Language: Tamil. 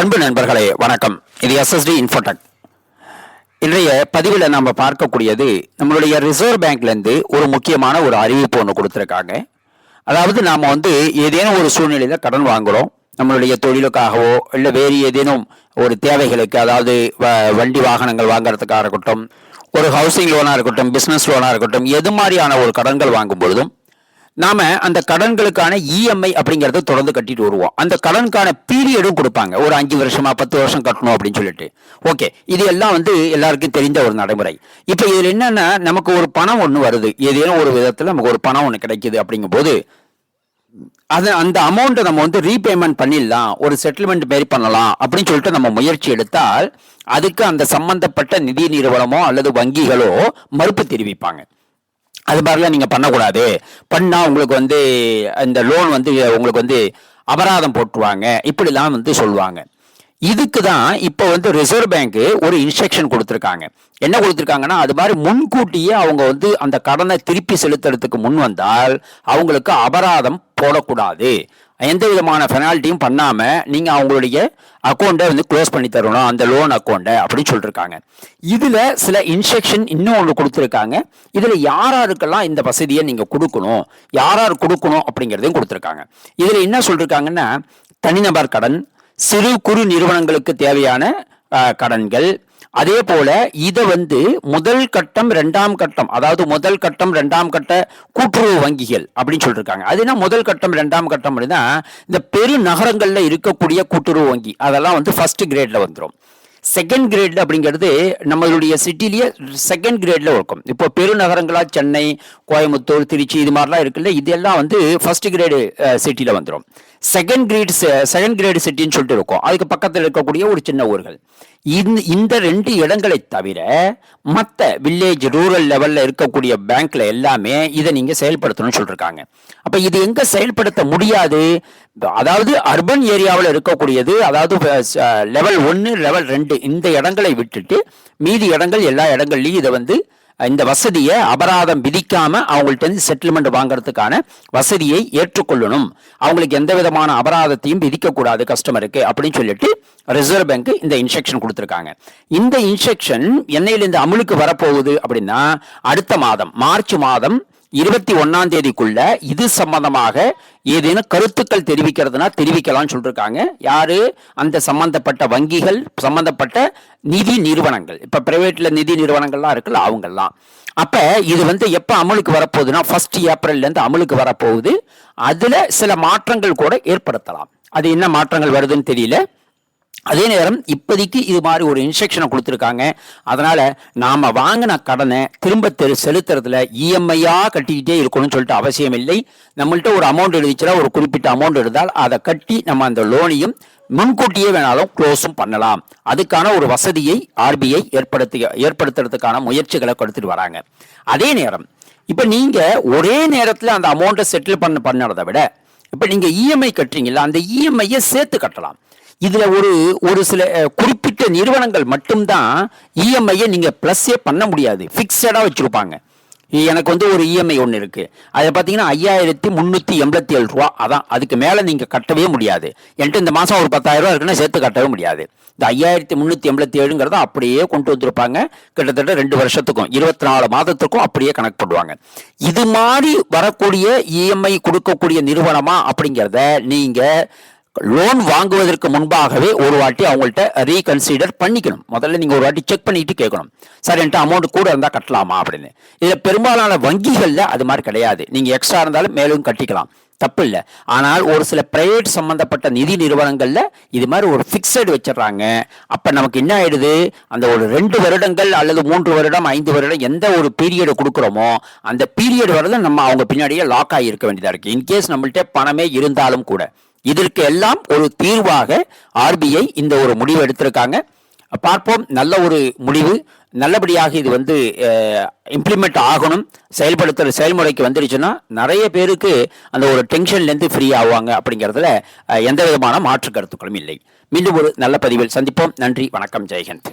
அன்பு நண்பர்களே வணக்கம். இது எஸ்எஸ்டி இன்ஃபோடெக் இன்றைய பதிவில் நம்ம பார்க்கக்கூடியது நம்மளுடைய ரிசர்வ் பேங்க்லேருந்து ஒரு முக்கியமான ஒரு அறிவிப்பு ஒன்று கொடுத்துருக்காங்க. அதாவது நாம் வந்து ஏதேனும் ஒரு சூழ்நிலையில் கடன் வாங்குகிறோம் நம்மளுடைய தொழிலுக்காகவோ இல்லை வேறு ஏதேனும் ஒரு தேவைகளுக்கு அதாவது வ- வண்டி வாகனங்கள் வாங்குறதுக்காக இருக்கட்டும் ஒரு ஹவுசிங் லோனாக இருக்கட்டும் பிஸ்னஸ் லோனாக இருக்கட்டும் எது மாதிரியான ஒரு கடன்கள் வாங்கும் பொழுதும் நாம அந்த கடன்களுக்கான இஎம்ஐ அப்படிங்கறத தொடர்ந்து கட்டிட்டு வருவோம். அந்த கடனுக்கான பீரியடும் கொடுப்பாங்க. ஒரு அஞ்சு வருஷமா பத்து வருஷம் கட்டணும் அப்படின்னு சொல்லிட்டு. ஓகே இது எல்லாம் வந்து எல்லாருக்கும் தெரிந்த ஒரு நடைமுறை. இப்போ இதுல என்னன்னா நமக்கு ஒரு பணம் ஒன்று வருது. ஏதேனும் ஒரு விதத்துல நமக்கு ஒரு பணம் ஒன்று கிடைக்குது அப்படிங்கும்போது அது அந்த அமௌண்ட்டை நம்ம வந்து ரீபேமெண்ட் பண்ணிடலாம். ஒரு செட்டில்மெண்ட் மாரி பண்ணலாம் அப்படின்னு சொல்லிட்டு நம்ம முயற்சி எடுத்தால் அதுக்கு அந்த சம்பந்தப்பட்ட நிதி நிறுவனமோ அல்லது வங்கிகளோ மறுப்பு தெரிவிப்பாங்க. அது மாதிரிலாம் நீங்கள் பண்ணக்கூடாது. பண்ணால் உங்களுக்கு வந்து இந்த லோன் வந்து உங்களுக்கு வந்து அபராதம் போட்டுருவாங்க. இப்படிலாம் வந்து சொல்லுவாங்க. இதுக்கு தான் இப்போ வந்து ரிசர்வ் பேங்க்கு ஒரு இன்ஸ்ட்ரக்ஷன் கொடுத்துருக்காங்க. என்ன கொடுத்துருக்காங்கன்னா அது மாதிரி முன்கூட்டியே அவங்க வந்து அந்த கடனை திருப்பி செலுத்துறதுக்கு முன் வந்தால் அவங்களுக்கு அபராதம் போடக்கூடாது. எந்த விதமான பெனால்ட்டியும் பண்ணாமல் நீங்கள் அவங்களுடைய அக்கௌண்ட்டை வந்து க்ளோஸ் பண்ணி தரணும். அந்த லோன் அக்கௌண்ட்டை அப்படின்னு சொல்லியிருக்காங்க இதில் சில இன்ஸ்ட்ரக்ஷன் இன்னும் ஒன்று கொடுத்துருக்காங்க. இதில் யார் யாருக்கெல்லாம் இந்த வசதியை நீங்கள் கொடுக்கணும்? யார் யார் கொடுக்கணும் அப்படிங்கிறதையும் கொடுத்துருக்காங்க. இதில் என்ன சொல்லியிருக்காங்கன்னா தனிநபர் கடன் சிறு குறு நிறுவனங்களுக்கு தேவையான கடன்கள் அதே போல இதை வந்து முதல் கட்டம் ரெண்டாம் கட்டம் அதாவது முதல் கட்டம் ரெண்டாம் கட்ட கூட்டுறவு வங்கிகள் அப்படின்னு சொல்லியிருக்காங்க அது என்ன? முதல் கட்டம் ரெண்டாம் கட்டம் அப்படின்னா இந்த பெரு நகரங்களில் இருக்கக்கூடிய கூட்டுறவு வங்கி. அதெல்லாம் வந்து ஃபர்ஸ்ட் கிரேடில் வந்துடும் செகண்ட் கிரேட் அப்படிங்கிறது நம்மளுடைய சிட்டிலேயே செகண்ட் கிரேட்ல இருக்கும். இப்போ பெருநகரங்களா சென்னை கோயம்புத்தூர் திருச்சி இது மாதிரிலாம் இருக்குல்ல இதெல்லாம் வந்து ஃபர்ஸ்ட் கிரேடு சிட்டியில் வந்துடும் செகண்ட் கிரேட் செகண்ட் கிரேடு சிட்டின்னு சொல்லிட்டு இருக்கும். அதுக்கு பக்கத்தில் இருக்கக்கூடிய ஒரு சின்ன ஊர்கள். இந்த இந்த ரெண்டு இடங்களை தவிர மற்ற வில்லேஜ் ரூரல் லெவலில் இருக்கக்கூடிய பேங்க்ல எல்லாமே இதை நீங்க செயல்படுத்தணும்னு சொல்லிருக்காங்க. அப்ப இது எங்க செயல்படுத்த முடியாது? அதாவது அர்பன் ஏரியாவில் இருக்கக்கூடியது அதாவது லெவல் ஒன்று லெவல் ரெண்டு. இந்த இடங்களை விட்டுட்டு மீதி இடங்கள் எல்லா இடங்கள்லையும் இதை வந்து இந்த வசதியை அபராதம் விதிக்காமல் அவங்கள்ட்ட இருந்து செட்டில்மெண்ட் வாங்குறதுக்கான வசதியை ஏற்றுக்கொள்ளணும். அவங்களுக்கு எந்த விதமான அபராதத்தையும் விதிக்கக்கூடாது கஸ்டமருக்கு அப்படின்னு சொல்லிட்டு ரிசர்வ் பேங்க் இந்த இன்ஸ்ட்ரக்ஷன் கொடுத்துருக்காங்க. இந்த இன்ஸ்ட்ரக்ஷன் என்னையிலிருந்து அமலுக்கு வரப்போகுது அப்படின்னா அடுத்த மாதம் மார்ச் மாதம் இருபத்தி ஒன்னாம் தேதிக்குள்ள இது சம்பந்தமாக ஏதேனும் கருத்துக்கள் தெரிவிக்கிறதுனா தெரிவிக்கலாம்னு சொல்லிருக்காங்க. யாரு? அந்த சம்பந்தப்பட்ட வங்கிகள் சம்பந்தப்பட்ட நிதி நிறுவனங்கள். இப்ப பிரைவேட்ல நிதி நிறுவனங்கள்லாம் இருக்குல்ல அவங்கெல்லாம் அப்ப இது வந்து எப்ப அமலுக்கு வரப்போகுதுன்னா ஃபர்ஸ்ட் ஏப்ரல்ல இருந்து அமலுக்கு வரப்போகுது. அதுல சில மாற்றங்கள் கூட ஏற்படுத்தலாம். அது என்ன மாற்றங்கள் வருதுன்னு தெரியல. அதே நேரம் இப்போதைக்கு இது மாதிரி ஒரு இன்ஸ்ட்ரக்ஷனை கொடுத்துருக்காங்க. அதனால் நாம் வாங்கின கடனை திரும்ப தெரு செலுத்துறதுல இஎம்ஐயாக கட்டிக்கிட்டே இருக்கணும்னு சொல்லிட்டு அவசியம் இல்லை. நம்மள்கிட்ட ஒரு அமௌண்ட் எழுதிச்சுன்னா ஒரு குறிப்பிட்ட அமௌண்ட் இருந்தால் அதை கட்டி நம்ம அந்த லோனையும் முன்கூட்டியே வேணாலும் க்ளோஸும் பண்ணலாம். அதுக்கான ஒரு வசதியை ஆர்பிஐ ஏற்படுத்தி ஏற்படுத்துறதுக்கான முயற்சிகளை கொடுத்துட்டு வராங்க. அதே நேரம் இப்போ நீங்கள் ஒரே நேரத்தில் அந்த அமௌண்ட்டை செட்டில் பண்ண பண்ணுறதை விட இப்போ நீங்கள் இஎம்ஐ கட்டுறீங்களா அந்த இஎம்ஐயை சேர்த்து கட்டலாம். இதில் ஒரு ஒரு சில குறிப்பிட்ட நிறுவனங்கள் மட்டும்தான் இஎம்ஐயை நீங்கள் ப்ளஸ்ஸே பண்ண முடியாது. ஃபிக்ஸடாக வச்சுருப்பாங்க. எனக்கு வந்து ஒரு இஎம்ஐ ஒன்று இருக்குது அதை பார்த்தீங்கன்னா ஐயாயிரத்தி முந்நூற்றி எண்பத்தி ஏழு ரூபா. அதான் அதுக்கு மேலே நீங்கள் கட்டவே முடியாது. என்கிட்ட இந்த மாதம் ஒரு பத்தாயிரம் ரூபா இருக்குன்னா சேர்த்து கட்டவே முடியாது. இந்த ஐயாயிரத்தி முந்நூற்றி எண்பத்தி ஏழுங்கிறத அப்படியே கொண்டு வந்திருப்பாங்க. கிட்டத்தட்ட ரெண்டு வருஷத்துக்கும் இருபத்தி நாலு மாதத்துக்கும் அப்படியே கணக்கு பண்ணுவாங்க இது மாதிரி வரக்கூடிய இஎம்ஐ கொடுக்கக்கூடிய நிறுவனமா அப்படிங்கிறத நீங்கள் லோன் வாங்குவதற்கு முன்பாகவே ஒரு வாட்டி அவங்கள்ட்ட ரீகன்சிடர் பண்ணிக்கணும். முதல்ல நீங்கள் ஒரு வாட்டி செக் பண்ணிட்டு கேட்கணும். சார் என்கிட்ட அமௌண்ட் கூட இருந்தால் கட்டலாமா? அப்படின்னு. இதில் பெரும்பாலான வங்கிகளில் அது மாதிரி கிடையாது. நீங்கள் எக்ஸ்ட்ரா இருந்தாலும் மேலும் கட்டிக்கலாம். தப்பு இல்லை. ஆனால் ஒரு சில பிரைவேட் சம்பந்தப்பட்ட நிதி நிறுவனங்களில் இது மாதிரி ஒரு ஃபிக்ஸட் வச்சிடுறாங்க. அப்போ நமக்கு என்ன ஆயிடுது? அந்த ஒரு ரெண்டு வருடங்கள் அல்லது மூன்று வருடம் ஐந்து வருடம் எந்த ஒரு பீரியடு கொடுக்குறோமோ அந்த பீரியட் வரது நம்ம அவங்க பின்னாடியே லாக் ஆகி இருக்க. வேண்டியதாக இருக்குது இன்கேஸ் நம்மள்கிட்ட பணமே இருந்தாலும் கூட. இதற்கு எல்லாம் ஒரு தீர்வாக ஆர்பிஐ இந்த ஒரு முடிவு எடுத்திருக்காங்க. பார்ப்போம் நல்ல ஒரு முடிவு. நல்லபடியாக இது வந்து இம்ப்ளிமெண்ட் ஆகணும். செயல்படுத்துகிற செயல்முறைக்கு வந்துருச்சுன்னா நிறைய பேருக்கு அந்த ஒரு டென்ஷன்லேருந்து ஃப்ரீ ஆவாங்க அப்படிங்கிறதுல எந்த விதமான மாற்று கருத்துக்களும் இல்லை. மீண்டும் ஒரு நல்ல பதிவில் சந்திப்போம். நன்றி வணக்கம் ஜெயஹந்த்.